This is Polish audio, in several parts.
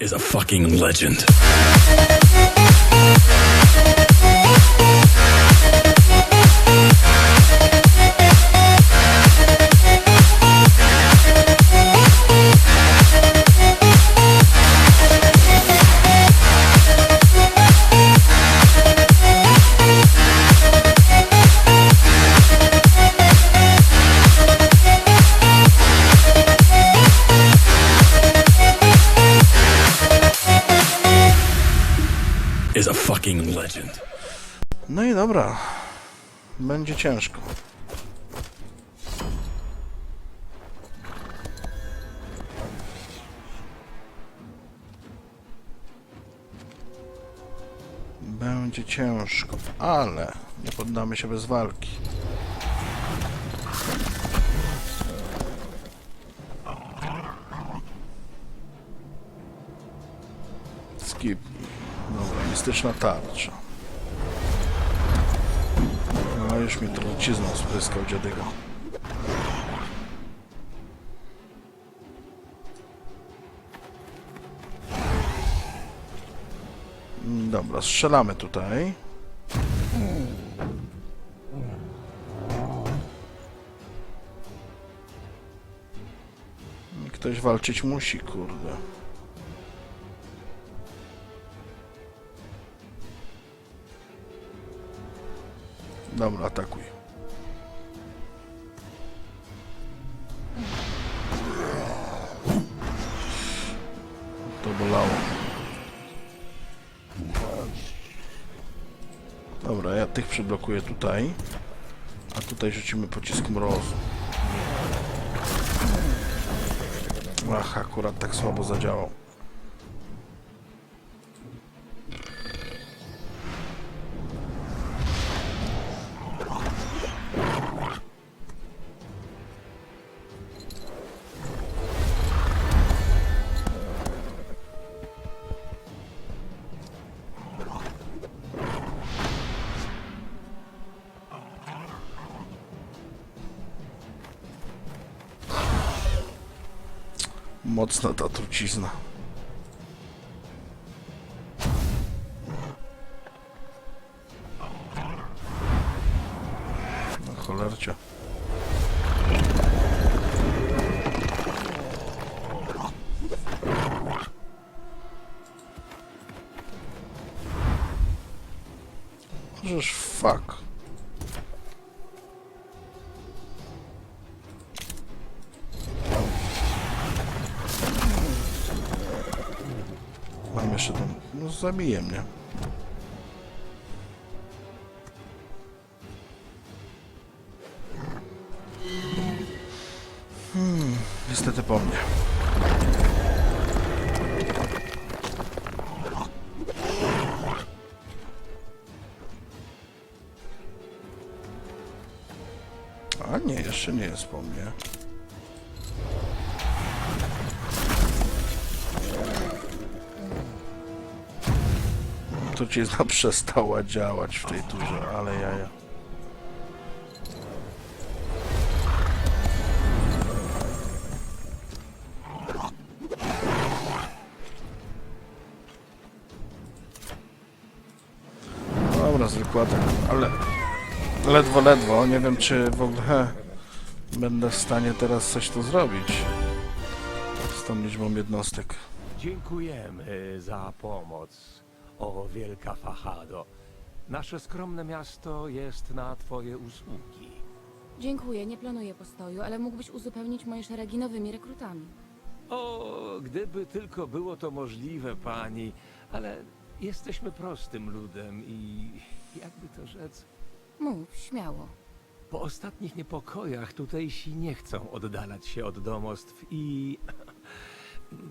is a fucking legend. Będzie ciężko. Będzie ciężko, ale nie poddamy się bez walki. Skip. Dobra, mistyczna tarcza. Już mi trucizną spryskał dziadyga. Mm, Dobra, strzelamy tutaj. Ktoś walczyć musi, kurde. Dobra, atakuj. To bolało. Dobra, ja tych przyblokuję tutaj. A tutaj rzucimy pocisk mrozu. Ach, akurat tak słabo zadziałał. Mocna ta trucizna. No cholercia. Możesz fuck. No zabije mnie. Hmm, niestety po mnie. A nie, jeszcze nie jest po mnie. Trucizna przestała działać w tej turze, ale jaja. Dobra, zwykła ale ledwo, ledwo. Nie wiem, czy w ogóle będę w stanie teraz coś tu zrobić z tą liczbą jednostek. Dziękujemy za pomoc, o wielka Fachado. Nasze skromne miasto jest na twoje usługi. Dziękuję, nie planuję postoju, ale mógłbyś uzupełnić moje szeregi nowymi rekrutami. O, gdyby tylko było to możliwe, pani, ale jesteśmy prostym ludem i jakby to rzec, Mów, śmiało. po ostatnich niepokojach tutejsi nie chcą oddalać się od domostw i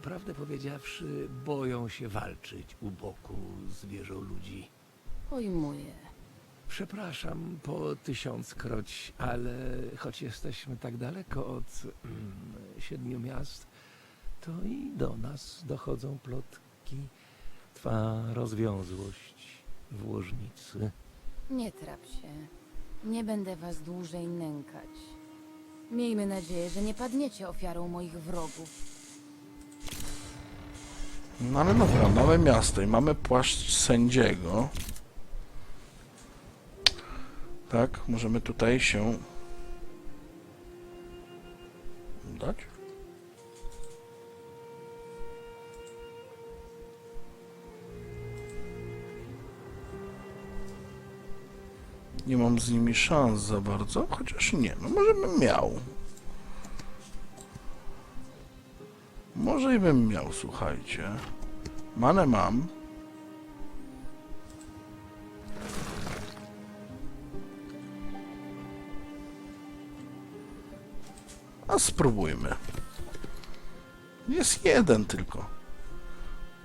prawdę powiedziawszy, boją się walczyć u boku zwierzę ludzi. Pojmuję. Przepraszam po tysiąckroć, ale choć jesteśmy tak daleko od mm, siedmiu miast, to i do nas dochodzą plotki. Twa rozwiązłość w łożnicy. Nie trap się. Nie będę was dłużej nękać. Miejmy nadzieję, że nie padniecie ofiarą moich wrogów. No ale dobra, mamy miasto i mamy płaszcz sędziego. Tak, możemy tutaj się dać. Nie mam z nimi szans za bardzo, chociaż nie, no może bym miał. Może i bym miał, słuchajcie. Manę mam. A spróbujmy. Jest jeden tylko.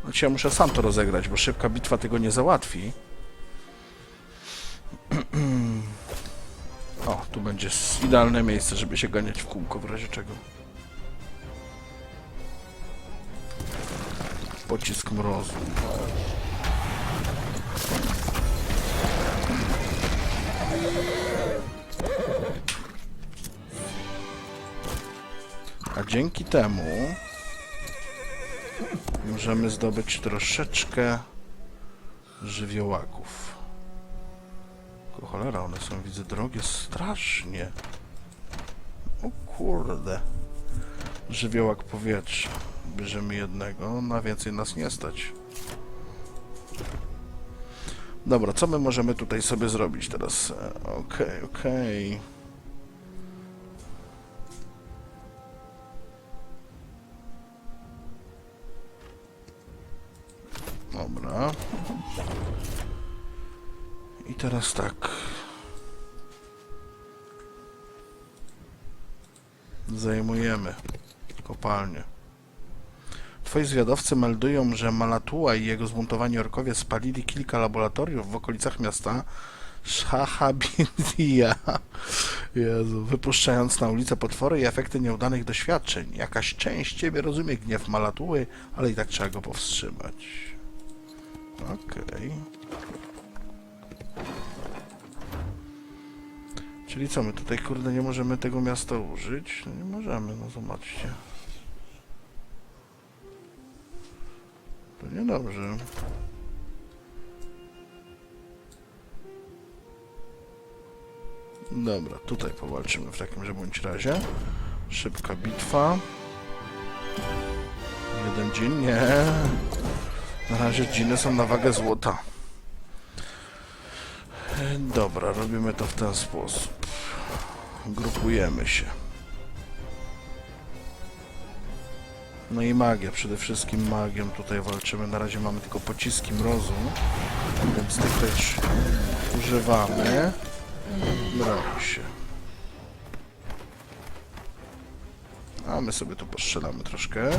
Znaczy ja muszę sam to rozegrać, bo szybka bitwa tego nie załatwi. O, tu będzie idealne miejsce, żeby się ganiać w kółko w razie czego. Pocisk mrozu. A dzięki temu możemy zdobyć troszeczkę żywiołaków. Tylko cholera, one są, widzę, drogie strasznie. O kurde. Żywiołak powietrza. Bierzemy jednego, na więcej nas nie stać. Dobra, co my możemy tutaj sobie zrobić teraz? E, Okej, okej. Dobra. I teraz tak. Zajmujemy kopalnię. Twoi zwiadowcy meldują, że Malatua i jego zbuntowani orkowie spalili kilka laboratoriów w okolicach miasta Shahabidia. Jezu, wypuszczając na ulicę potwory i efekty nieudanych doświadczeń. Jakaś część ciebie rozumie gniew Malatuły, ale i tak trzeba go powstrzymać. Okej. Czyli co, my tutaj kurde nie możemy tego miasta użyć? No nie możemy, no zobaczcie. To niedobrze. Dobra, tutaj powalczymy w takim bądź razie. Szybka bitwa. Jeden dzień, nie. Na razie dżiny są na wagę złota. Dobra, robimy to w ten sposób. Grupujemy się. No i magia, przede wszystkim magią tutaj walczymy. Na razie mamy tylko pociski mrozu, więc tych też używamy. Broni się. A my sobie tu postrzelamy troszkę.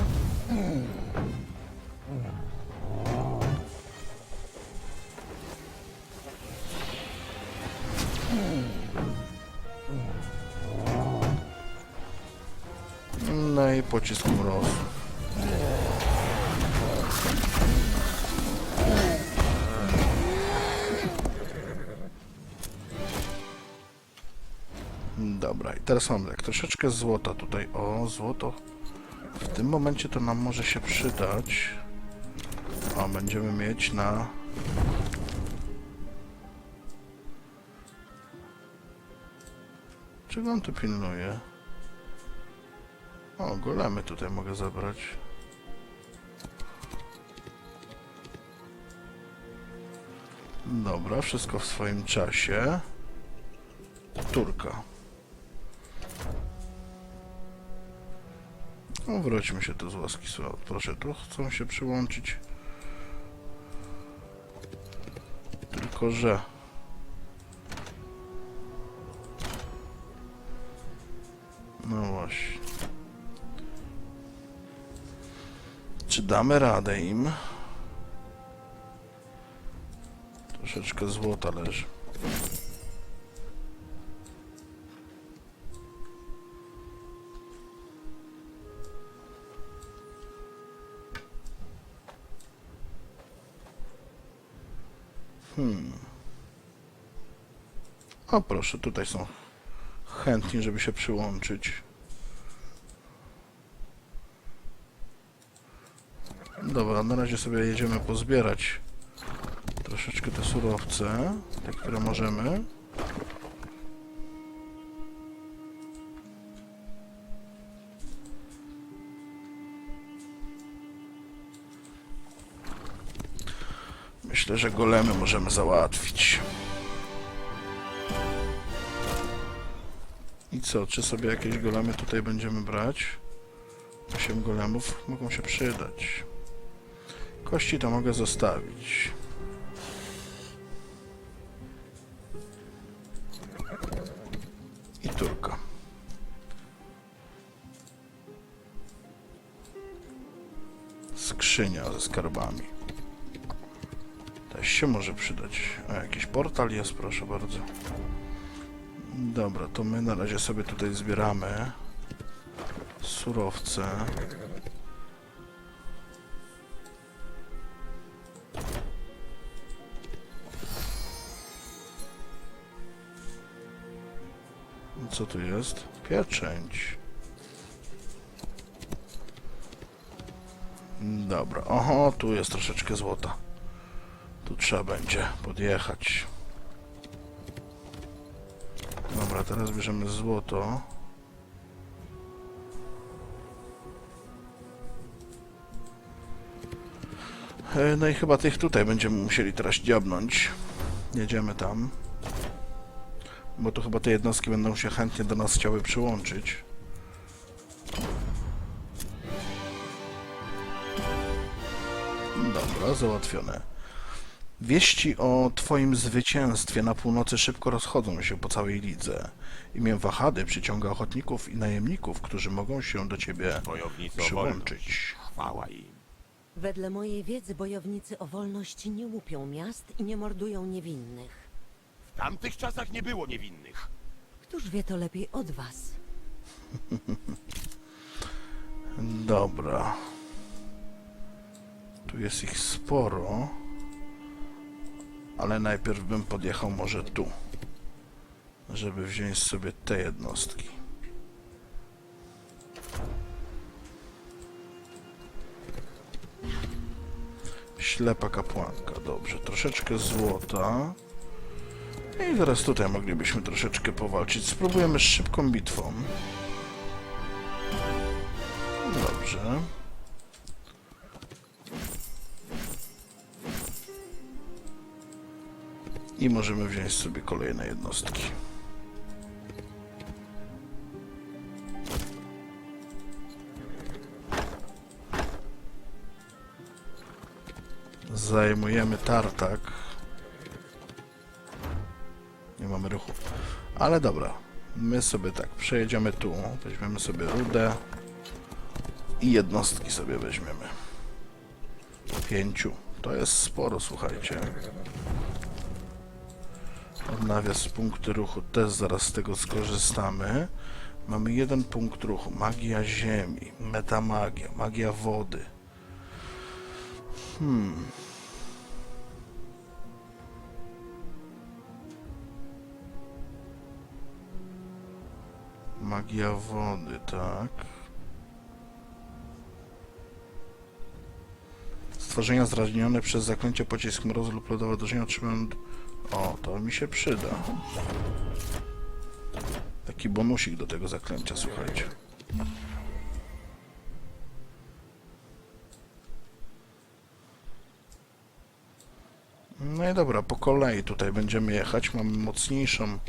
No i pocisk mrozu. Dobra, i teraz mam tak, troszeczkę złota tutaj. O, złoto. W tym momencie to nam może się przydać. O, będziemy mieć na... Czego on tu pilnuje? O, golemy tutaj mogę zabrać. Dobra, wszystko w swoim czasie. Turka. No, wróćmy się do z łaski słod. Proszę, tu chcą się przyłączyć. Tylko, że... No właśnie. Czy damy radę im? Troszeczkę złota leży. Hmm. O proszę, tutaj są chętni, żeby się przyłączyć. Dobra, na razie sobie jedziemy pozbierać troszeczkę te surowce, te, które możemy. Myślę, że golemy możemy załatwić. I co, czy sobie jakieś golemy tutaj będziemy brać? 8 golemów mogą się przydać. Kości to mogę zostawić. I turka. Skrzynia ze skarbami. Się może przydać. A jakiś portal jest, proszę bardzo. Dobra, to my na razie sobie tutaj zbieramy surowce. Co tu jest? Pieczęć. Dobra, oho, tu jest troszeczkę złota. Tu trzeba będzie podjechać. Dobra, teraz bierzemy złoto. E, No i chyba tych tutaj będziemy musieli teraz dziabnąć. Jedziemy tam. Bo tu chyba te jednostki będą się chętnie do nas chciały przyłączyć. Dobra, załatwione. Wieści o twoim zwycięstwie na północy szybko rozchodzą się po całej lidze. Imię Wahady przyciąga ochotników i najemników, którzy mogą się do ciebie Wojownicy o przyłączyć. Chwała im. Wedle mojej wiedzy bojownicy o wolność nie łupią miast i nie mordują niewinnych. W tamtych czasach nie było niewinnych. Któż wie to lepiej od was? Dobra. Tu jest ich sporo. Ale najpierw bym podjechał może tu. Żeby wziąć sobie te jednostki. Ślepa kapłanka. Dobrze, troszeczkę złota. I teraz tutaj moglibyśmy troszeczkę powalczyć. Spróbujemy z szybką bitwą. Dobrze. I możemy wziąć sobie kolejne jednostki. Zajmujemy tartak. Nie mamy ruchu. Ale dobra. My sobie tak przejedziemy tu. Weźmiemy sobie rudę. I jednostki sobie weźmiemy. Pięciu. To jest sporo, słuchajcie. Odnawia z punkty ruchu. Też zaraz z tego skorzystamy. Mamy jeden punkt ruchu. Magia ziemi. Metamagia. Magia wody. Hmm. Magia wody, tak. Stworzenia zranione przez zaklęcie pocisk mrozu lub lodowe uderzenia otrzymują... O, to mi się przyda. Taki bonusik do tego zaklęcia, słuchajcie. No i dobra, po kolei tutaj będziemy jechać. Mamy mocniejszą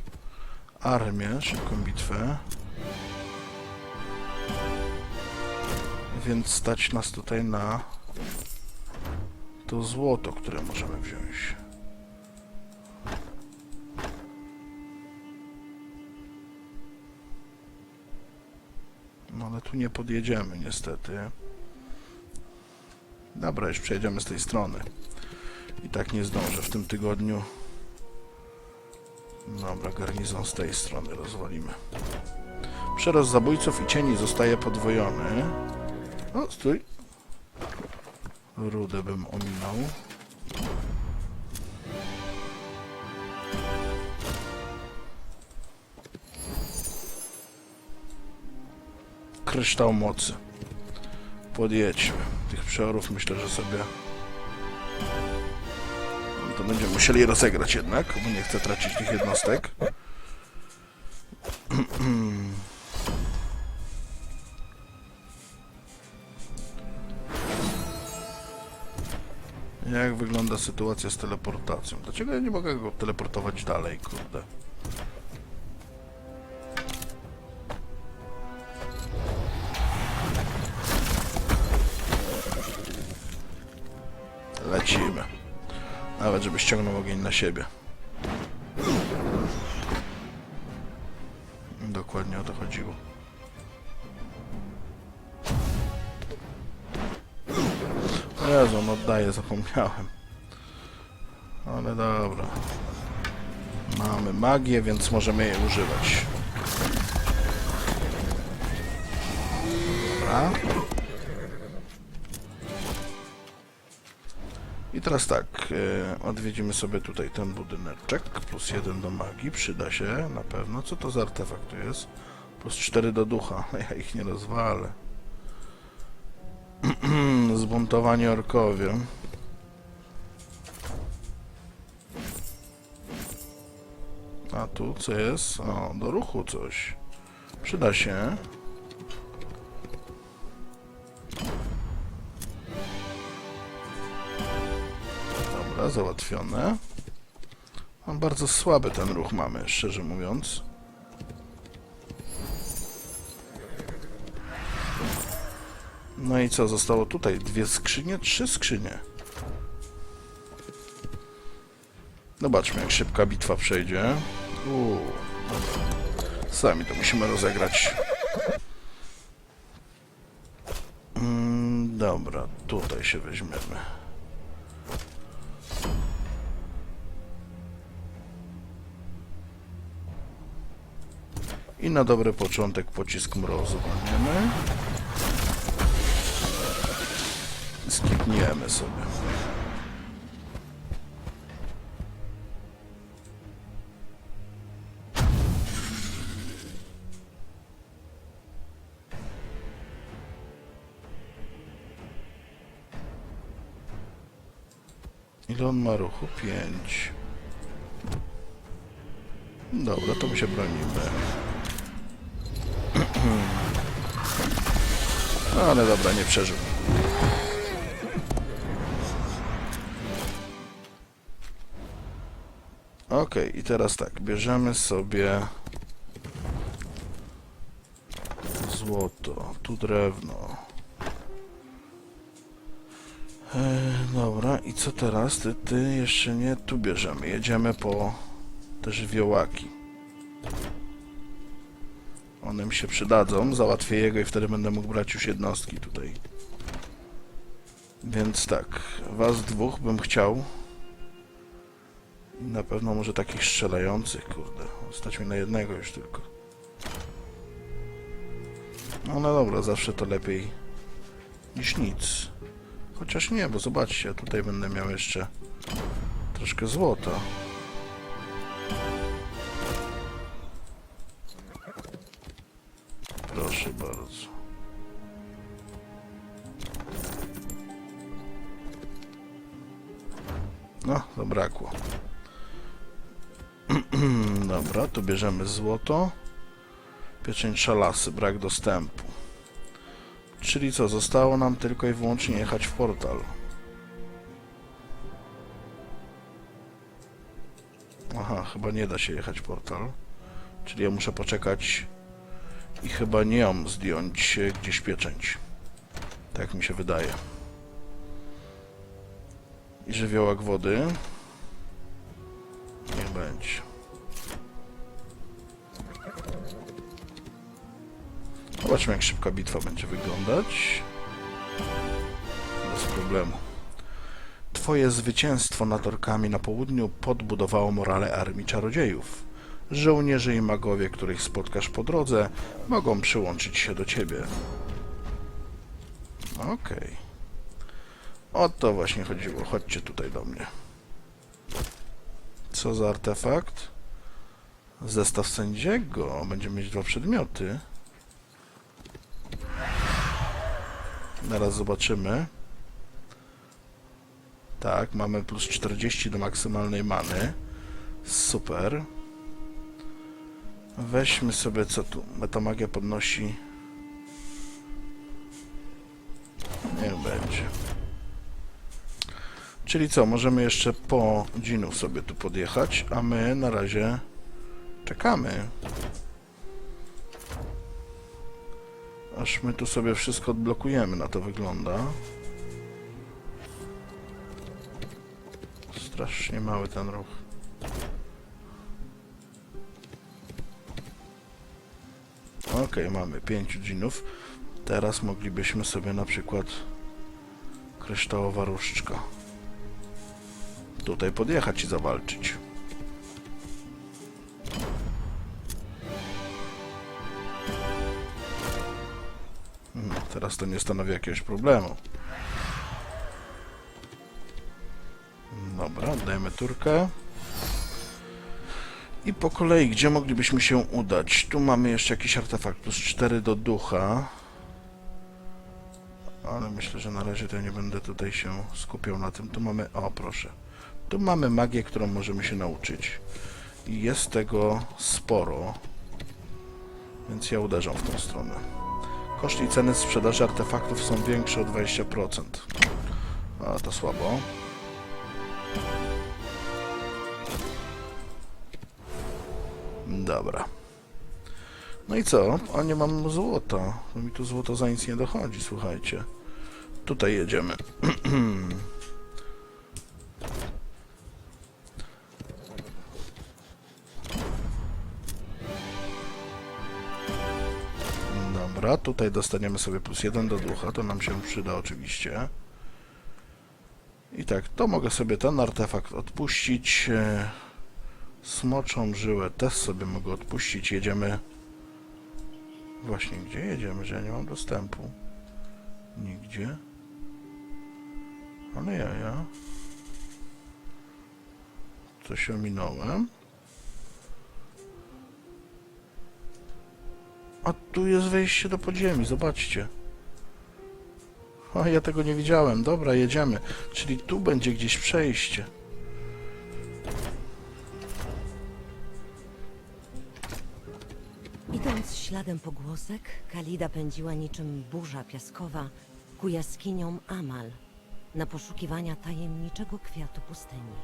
armię, szybką bitwę. Więc stać nas tutaj na to złoto, które możemy wziąć. Tu nie podjedziemy niestety. Dobra, już przejedziemy z tej strony. I tak nie zdążę w tym tygodniu. Dobra, garnizon z tej strony rozwalimy. Przerost zabójców i cieni zostaje podwojony. O, stój. Rudę bym ominął. Kryształ mocy. Podjedźmy. Tych przeorów myślę, że sobie... To będziemy musieli rozegrać jednak, bo nie chcę tracić tych jednostek. Jak wygląda sytuacja z teleportacją? Dlaczego ja nie mogę go teleportować dalej, kurde? Lecimy. Nawet, żeby ściągnął ogień na siebie. Dokładnie o to chodziło. Jezu, on oddaje, zapomniałem. Ale dobra. Mamy magię, więc możemy jej używać. Dobra. Teraz tak, e, odwiedzimy sobie tutaj ten budyneczek, plus jeden do magii, przyda się na pewno. Co to za artefakt tu jest? Plus 4 do ducha, ja ich nie rozwalę. Zbuntowani orkowie. A tu co jest? O, do ruchu coś. Przyda się. Dobra, załatwione. No, bardzo słaby ten ruch mamy, szczerze mówiąc. No i co, zostało tutaj? Dwie skrzynie? Trzy skrzynie. Zobaczmy, jak szybka bitwa przejdzie. Uuu. Sami to musimy rozegrać. Mm, dobra, tutaj się weźmiemy. I na dobry początek pocisk mrozu walniemy. Skipniemy sobie. Ile on ma ruchu? Pięć. Dobra, to my się bronimy. Ale dobra, nie przeżył. Okej, i teraz tak, bierzemy sobie złoto, tu drewno. Dobra, i co teraz? Ty, ty jeszcze nie, tu bierzemy, jedziemy po te żywiołaki. One mi się przydadzą, załatwię jego i wtedy będę mógł brać już jednostki tutaj. Więc tak, was dwóch bym chciał. Na pewno może takich strzelających, kurde. Stać mi na jednego już tylko. No, no dobra, zawsze to lepiej niż nic. Chociaż nie, bo zobaczcie, tutaj będę miał jeszcze troszkę złota. Tu bierzemy złoto. Pieczęć szalasy, brak dostępu. Czyli co, zostało nam tylko i wyłącznie jechać w portal. Aha, chyba nie da się jechać portal. Czyli ja muszę poczekać i chyba nie ją zdjąć e, gdzieś pieczęć. Tak mi się wydaje. I żywiołak wody. Zobaczmy jak szybka bitwa będzie wyglądać. Bez problemu. Twoje zwycięstwo nad orkami na południu podbudowało morale armii czarodziejów. Żołnierze i magowie, których spotkasz po drodze, mogą przyłączyć się do ciebie. Okej. O to właśnie chodziło. Chodźcie tutaj do mnie. Co za artefakt? Zestaw sędziego. Będziemy mieć dwa przedmioty. Zaraz zobaczymy. Tak, mamy plus 40 do maksymalnej many. Super. Weźmy sobie co tu. Metamagia podnosi. Niech będzie. Czyli co, możemy jeszcze po dzinów sobie tu podjechać, a my na razie czekamy. Aż my tu sobie wszystko odblokujemy, na to wygląda. Strasznie mały ten ruch. Okej, mamy 5 dżinów. Teraz moglibyśmy sobie na przykład kryształowa różdżka tutaj podjechać i zawalczyć. No, teraz to nie stanowi jakiegoś problemu. Dobra, oddajemy turkę. I po kolei, gdzie moglibyśmy się udać? Tu mamy jeszcze jakiś artefakt, plus 4 do ducha. Ale myślę, że na razie to nie będę tutaj się skupiał na tym. Tu mamy, o proszę. Tu mamy magię, którą możemy się nauczyć. I jest tego sporo. Więc ja uderzam w tą stronę. Koszt i ceny sprzedaży artefaktów są większe o 20%. A to słabo. Dobra. No i co? A nie mam złota. Mi tu złoto za nic nie dochodzi, słuchajcie. Tutaj jedziemy. Dobra, tutaj dostaniemy sobie plus jeden do ducha, to nam się przyda oczywiście. I tak, to mogę sobie ten artefakt odpuścić. E, Smoczą żyłę też sobie mogę odpuścić. Jedziemy... Właśnie, gdzie jedziemy, że ja nie mam dostępu? Nigdzie. Ale ja, ja. Coś ominąłem. A tu jest wejście do podziemi, zobaczcie. A ja tego nie widziałem. Dobra, jedziemy. Czyli tu będzie gdzieś przejście. Idąc śladem pogłosek, Kalida pędziła niczym burza piaskowa ku jaskiniom Amal na poszukiwania tajemniczego kwiatu pustyni.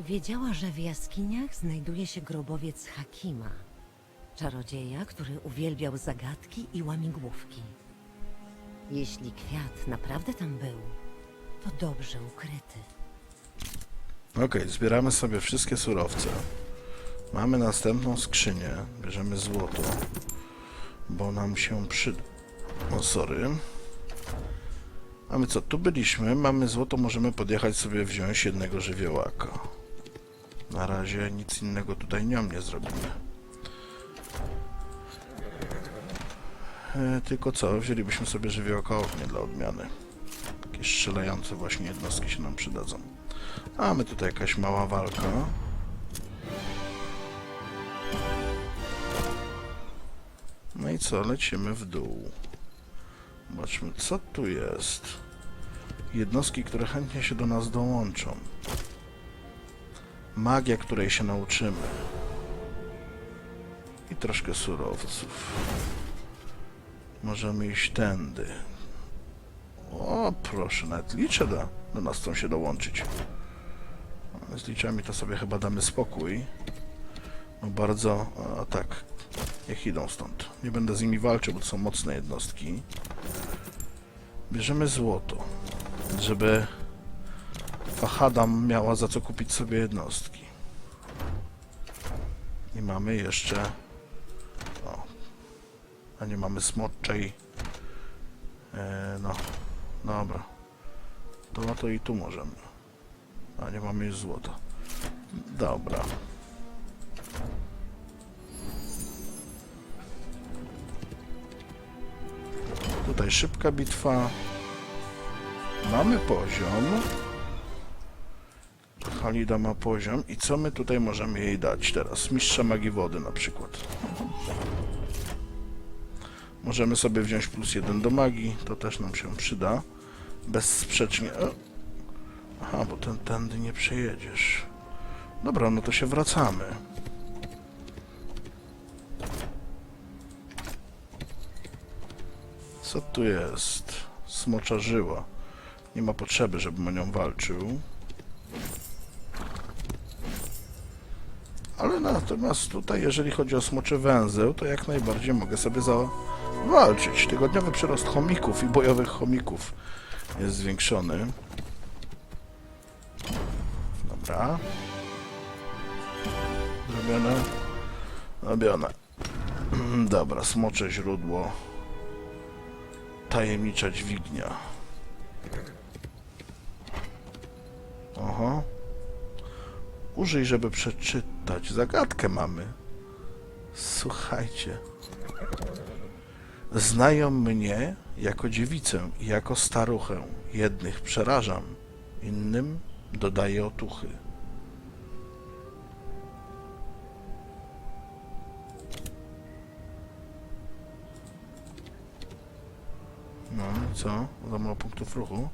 Wiedziała, że w jaskiniach znajduje się grobowiec Hakima, czarodzieja, który uwielbiał zagadki i łamigłówki. Jeśli kwiat naprawdę tam był, to dobrze ukryty. Okej, zbieramy sobie wszystkie surowce. Mamy następną skrzynię. Bierzemy złoto, bo nam się przyda. O, sorry. A my co, tu byliśmy, mamy złoto, możemy podjechać sobie wziąć jednego żywiołaka. Na razie nic innego tutaj nie nie zrobimy. E, tylko co, wzięlibyśmy sobie ognia dla odmiany. Jakieś strzelające właśnie jednostki się nam przydadzą. A my tutaj jakaś mała walka. No i co, lecimy w dół. Zobaczmy, co tu jest. Jednostki, które chętnie się do nas dołączą. Magia, której się nauczymy. I troszkę surowców. Możemy iść tędy. O, proszę, nawet liczę do, do nas chcą się dołączyć. Z liczami to sobie chyba damy spokój. No bardzo, a tak, niech idą stąd. Nie będę z nimi walczył, bo to są mocne jednostki. Bierzemy złoto, żeby Fahadam miała za co kupić sobie jednostki. I mamy jeszcze... A nie mamy smoczej. E, no, dobra. To no to i tu możemy. A nie mamy już złota. Dobra. Tutaj szybka bitwa. Mamy poziom. Halida ma poziom. I co my tutaj możemy jej dać teraz? Mistrza magii wody na przykład. Możemy sobie wziąć plus jeden do magii, to też nam się przyda. Bezsprzecznie. O. Aha, bo ten tędy nie przejedziesz. Dobra, no to się wracamy. Co tu jest? Smocza żyła. Nie ma potrzeby, żebym o nią walczył. Ale natomiast tutaj, jeżeli chodzi o smoczy węzeł, to jak najbardziej mogę sobie zawalczyć. Tygodniowy przyrost chomików i bojowych chomików jest zwiększony. Dobra. Zrobione. Robione. Dobra, smocze źródło. Tajemnicza dźwignia. Oho. Użyj, żeby przeczytać. Zagadkę mamy. Słuchajcie. Znają mnie jako dziewicę i jako staruchę. Jednych przerażam, innym dodaję otuchy. No co? Za mało punktów ruchu.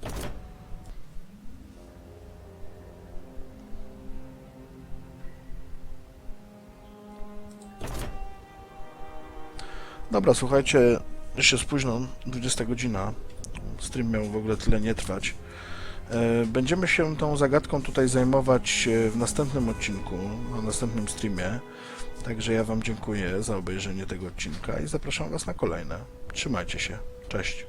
Dobra, słuchajcie, już jest późno, 20 godzina. Stream miał w ogóle tyle nie trwać. E, Będziemy się tą zagadką tutaj zajmować e, w następnym odcinku, na następnym streamie. Także ja Wam dziękuję za obejrzenie tego odcinka i zapraszam Was na kolejne. Trzymajcie się. Cześć.